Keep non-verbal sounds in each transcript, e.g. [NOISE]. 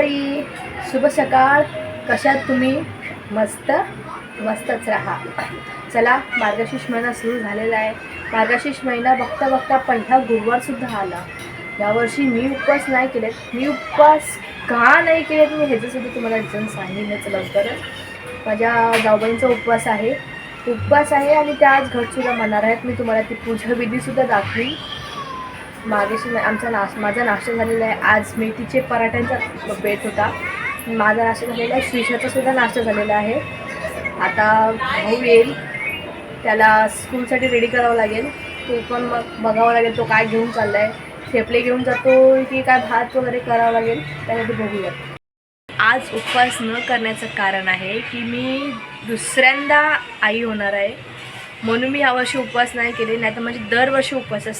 मंडळी शुभ सकाळ. कशात तुम्ही? मस्त मस्तच राहा. चला मार्गशीर्ष महिना सुरू झालेला आहे. मार्गशीर्ष महिना बघता बघता पहिला गुरुवारसुद्धा आला. यावर्षी मी उपवास नाही केलेत. मी उपवास का नाही केलेत मी ह्याचंसुद्धा तुम्हाला रिझन सांगेनच लवकरच. माझ्या जाऊबाईंचा उपवास आहे. उपवास आहे आणि त्या आज घटसुद्धा म्हणणार आहेत. मी तुम्हाला ती पूजा विधीसुद्धा दाखवीन. मागेशी आमचा नाश माझा नाश्ता झालेला आहे. आज मेथीचे पराठ्यांचा बेत होता. माझा नाश्ता झालेला आहे. श्रीषाचा सुद्धा नाश्ता झालेला आहे. आता भाऊ येईल. त्याला स्कूलसाठी रेडी करावं लागेल. तो पण मग बघावं लागेल तो काय घेऊन चालला आहे थेपले घेऊन जातो की काय भात वगैरे करावं लागेल त्यासाठी बघूया आज उपवास न करण्याचं कारण आहे की मी दुसऱ्यांदा आई होणार आहे. म्हणून मी यावर्षी उपवास नाही केले नाही तर माझे दरवर्षी उपवास असतात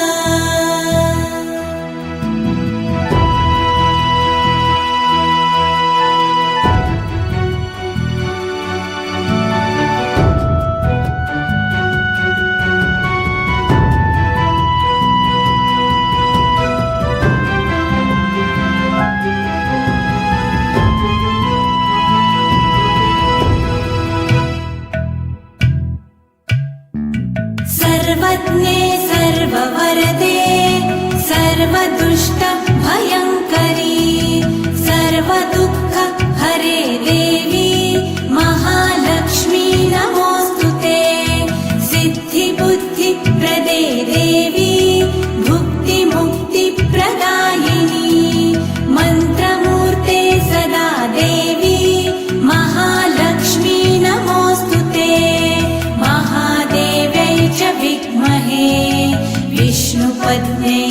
what name?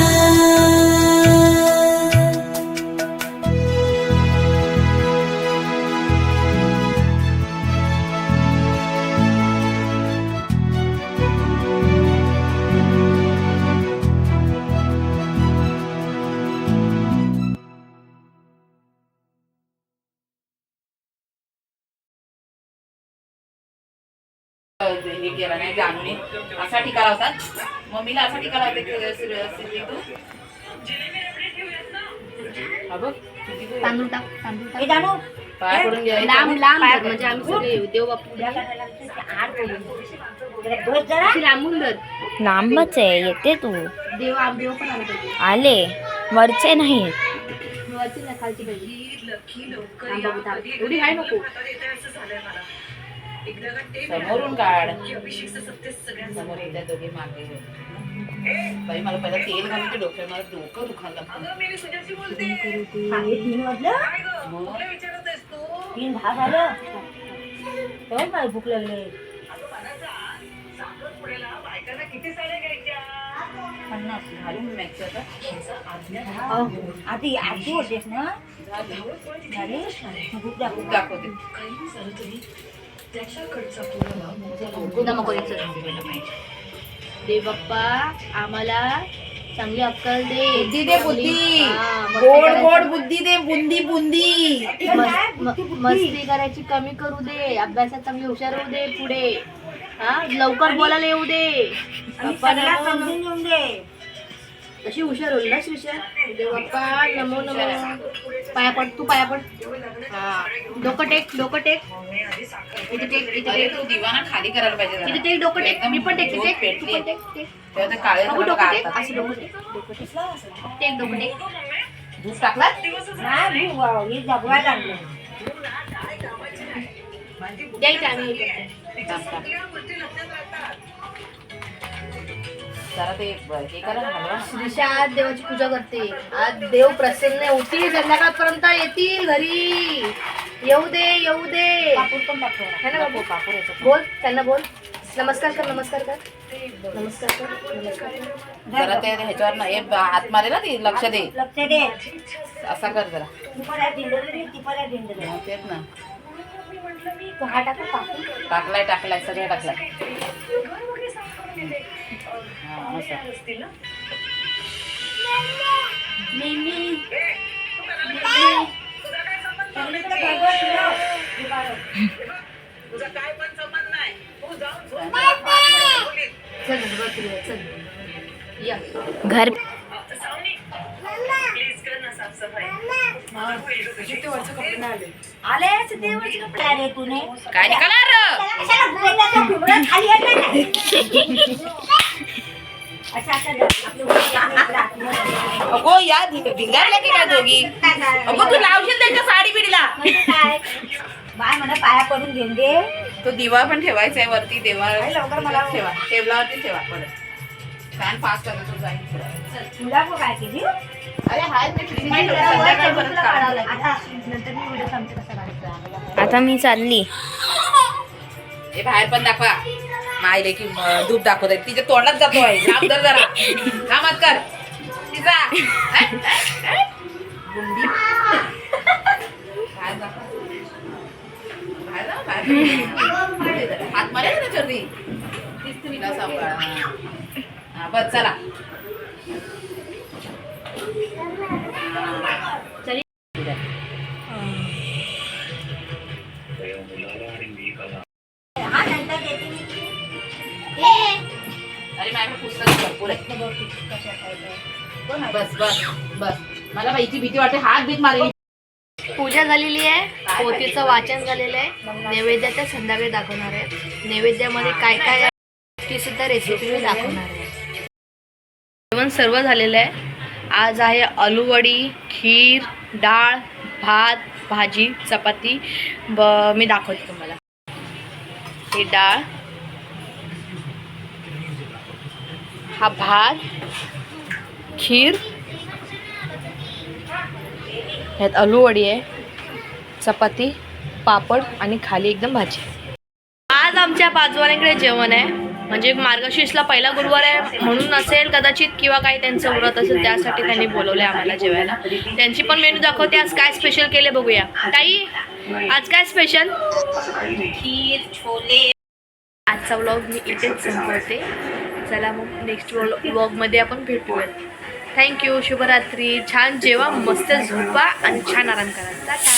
सूर्य तू. हा बघ, किती तू- तांदूळ टाक. तांदूळ टाक. पाय पडून घ्यायचं. लांब लांब धर, म्हणजे आम्ही सगळे येऊ. देव बापू अशी लांबून धर. लांबच आहे येते तू. देव देव पण आला वरचे नाही वरची खालची पाहिजे. एवढी नको. समोरून काढ. समोर एकदा दोघे मागे. बाई मला पहिला तेल घालून ते डोक्यात मला डोकं दुखायला लागतं. तीन दहा झालं? तेव्हा मला भूक लागली? पन्नास. घालून मॅक्स आता. आधी आधी होतेस ना? झालं. झाली भूक नको. देव बाप्पा आम्हाला चांगली अक्कल दे. बुद्धी दे बुद्धी. गोड गोड बुद्धी दे बुंदी बुंदी. मस्ती करायची कमी करू दे. अभ्यासात चांगली हुशार होऊ दे पुढे. हा लवकर बोलायला येऊ दे. समजून घेऊन दे. अशी हुशार होईल ना श्रीषा देव बाप्पा नमो नमो. पाया पड तू पाया पड. हा. डोकं टेक डोकं टेक. इथे टेक इथे अरे टेक. तू दिवाना खाली करायला पाहिजे जरा. इथे टेक डोकं टेक. एकदम मी पण टेक टेक. तू. पण टेक टेक. तेव्हा ते काळे बघू डोकं टेक. काढतात. असं डोकं टेक. डोकं टेक. टेक डोकं टेक. धूप टाकला नाही हे जगवायला लागलं. द्या इथे आम्ही हे करतो. जरा ते हे करा ना हलवा. ना. श्रीषा आज देवाची पूजा करते. आज देव प्रसन्न होतील संध्याकाळपर्यंत येतील घरी. येऊ दे येऊ दे. कापूर पण है ना बाबू? याच्यात. बोल त्यांना बोल. नमस्कार कर नमस्कार कर. नमस्कार कर नमस्कार कर. जरा ते ह्याच्यावर ना हे हात मारे ना ती लक्ष दे. लक्ष दे. असा कर जरा. हा, तेच ना. तू हा टाकू काकू टाकलाय टाकलाय सगळं टाकलाय. असं. चल बरं, तू ये, चल या. घर आले? देवाचे कपडे. आले तुने. काय निघाला [LAUGHS] अगो या धिंगारल्या की काय दोघी? अगो तू लावशील त्यांच्या साडी बिडीला. काय बाय म्हणा पाया पडून घेऊन दे. तो दिवा पण ठेवायचा आहे वरती देवा लवकर मला- ठेवा. टेबलावरती ठेवा परत. फॅन फास्ट करतो जाईल तुला काय केली. आता मी चालली. हे बाहेर पण दाखवा. मायले की दूध दाखवत आहे तिच्या तोंडात जातो आहे लांब धर जरा. कामात कर. तिचा. गुंडी. जा, हात मारे ना चर्दी तीच हा बस चला पुस्तक भरपूर आहे बस बस बस. मला बाईची भीती वाटते हात भीत मारेल. पूजा झालेली आहे पोतीचं वाचन झालेलं आहे. नैवेद्य तर संध्याकाळी दाखवणार आहे. नैवेद्यामध्ये काय काय ती सुद्धा रेसिपी मी दाखवणार आहे. जेवण सर्व झालेलं आहे. आज आहे आलूवडी खीर डाळ भात भाजी चपाती. ब मी दाखवते तुम्हाला. ही डाळ हा भात खीर ह्यात आलूवडी आहे चपाती पापड आणि खाली एकदम भाजी. आमच्या पाचवाल्यांकडे जेवण आहे. म्हणजे मार्गशीर्षला पहिला गुरुवार आहे म्हणून असेल कदाचित किंवा काही त्यांचं व्रत असेल त्यासाठी त्यांनी बोलवले आम्हाला जेवायला. त्यांची पण मेनू दाखवते. आज काय स्पेशल केले बघूया. ताई आज काय स्पेशल खीर छोले. आजचा व्लॉग मी इथेच संपवते. चला मग नेक्स्ट व्लॉगमध्ये आपण भेटूयात. थँक्यू शुभरात्री. छान जेवा मस्त झोपा आणि छान आराम करा. टाटा